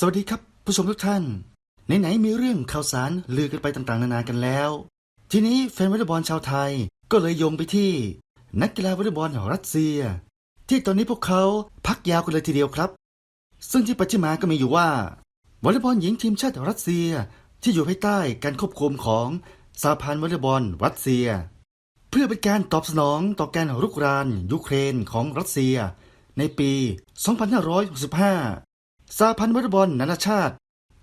สวัสดีครับ ผู้ชมทุกท่าน ไหนๆมีเรื่องข่าวสารลือกันไปต่างๆ นานากันแล้ว ทีนี้แฟนวอลเลย์บอลชาวไทยก็เลยโยงไปที่ นักกีฬาวอลเลย์บอลรัสเซีย ที่ตอนนี้พวกเขาพักยาวกันเลยทีเดียวครับ ซึ่งที่ปัจจิมาก็มีอยู่ว่าวอลเลย์บอลหญิงทีมชาติรัสเซีย ที่อยู่ภายใต้การควบคุมของสหพันธ์วอลเลย์บอลรัสเซีย เพื่อเป็นการตอบสนองต่อการรุกรานยูเครนของรัสเซีย ในปี 2565 สหพันธ์วอลเลย์บอลนานาชาติ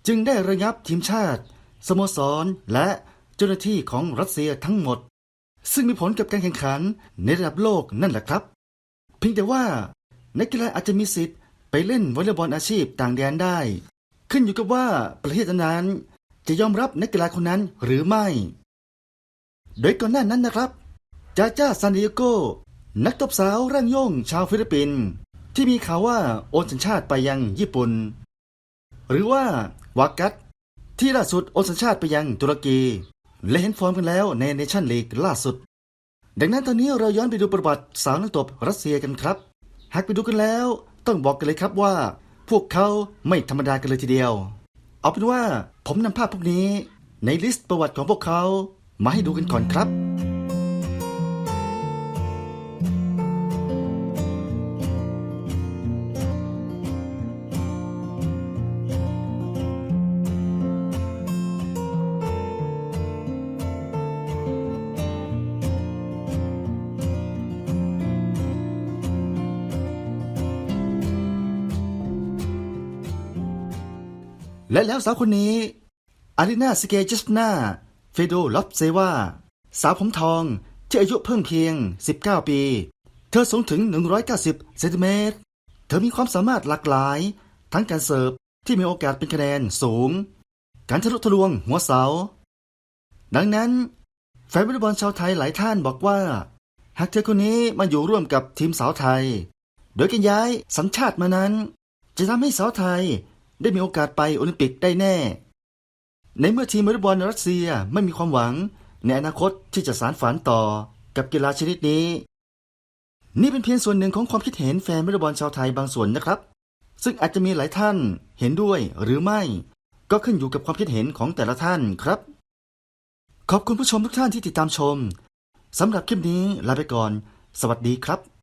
จึงได้ระงับทีมชาติ สโมสร และเจ้าหน้าที่ของรัสเซียทั้งหมด ซึ่งมีผลกับการแข่งขันในระดับโลกนั่นแหละครับ เพียงแต่ว่านักกีฬาอาจจะมีสิทธิ์ไปเล่นวอลเลย์บอลอาชีพต่างแดนได้ ขึ้นอยู่กับว่าประเทศนั้นจะยอมรับนักกีฬาคนนั้นหรือไม่ โดยก่อนหน้านั้นนะครับ จาจ้าซานดิเอโก นักตบสาวร่างโย่งชาวฟิลิปปินส์ ที่มีข่าวว่าโอนสัญชาติไปยังญี่ปุ่น หรือว่าวากัตที่ล่าสุดโอนสัญชาติไปยังตุรกี และเห็นฟอร์มกันแล้วในเนชั่นลีกล่าสุด ดังนั้นตอนนี้เราย้อนไปดูประวัติสาวนักตบรัสเซียกันครับ หากไปดูกันแล้ว ต้องบอกกันเลยครับว่า พวกเขาไม่ธรรมดากันเลยทีเดียว เอาเป็นว่าผมนำภาพพวกนี้ ในลิสต์ประวัติของพวกเขามาให้ดูกันก่อนครับ และแล้วสาวคนนี้อารินาสเกจิสนาเฟโดลอฟเซวาสาวผมทองที่อายุเพิ่งเพียง 19 ปี เธอสูงถึง 190 เซนติเมตร เธอมีความสามารถหลากหลาย ทั้งการเสิร์ฟที่มีโอกาสเป็นคะแนนสูง การทะลุทะลวงหัวเสา ดังนั้น แฟนวอลเลย์บอลชาวไทยหลายท่านบอกว่า หากเธอคนนี้มาอยู่ร่วมกับทีมสาวไทย โดยการย้ายสัญชาติมานั้น จะทำให้สาวไทย ได้มีโอกาสไปโอลิมปิกได้แน่ ในเมื่อทีมวอลเลย์บอลรัสเซียไม่มีความหวัง ในอนาคตที่จะสารฝันต่อกับกีฬาชนิดนี้ นี่เป็นเพียงส่วนหนึ่งของความคิดเห็นแฟนวอลเลย์บอลชาวไทยบางส่วนนะครับ ซึ่งอาจจะมีหลายท่านเห็นด้วยหรือไม่ ก็ขึ้นอยู่กับความคิดเห็นของแต่ละท่านครับ ขอบคุณผู้ชมทุกท่านที่ติดตามชมสำหรับคลิปนี้ลาไปก่อน สวัสดีครับ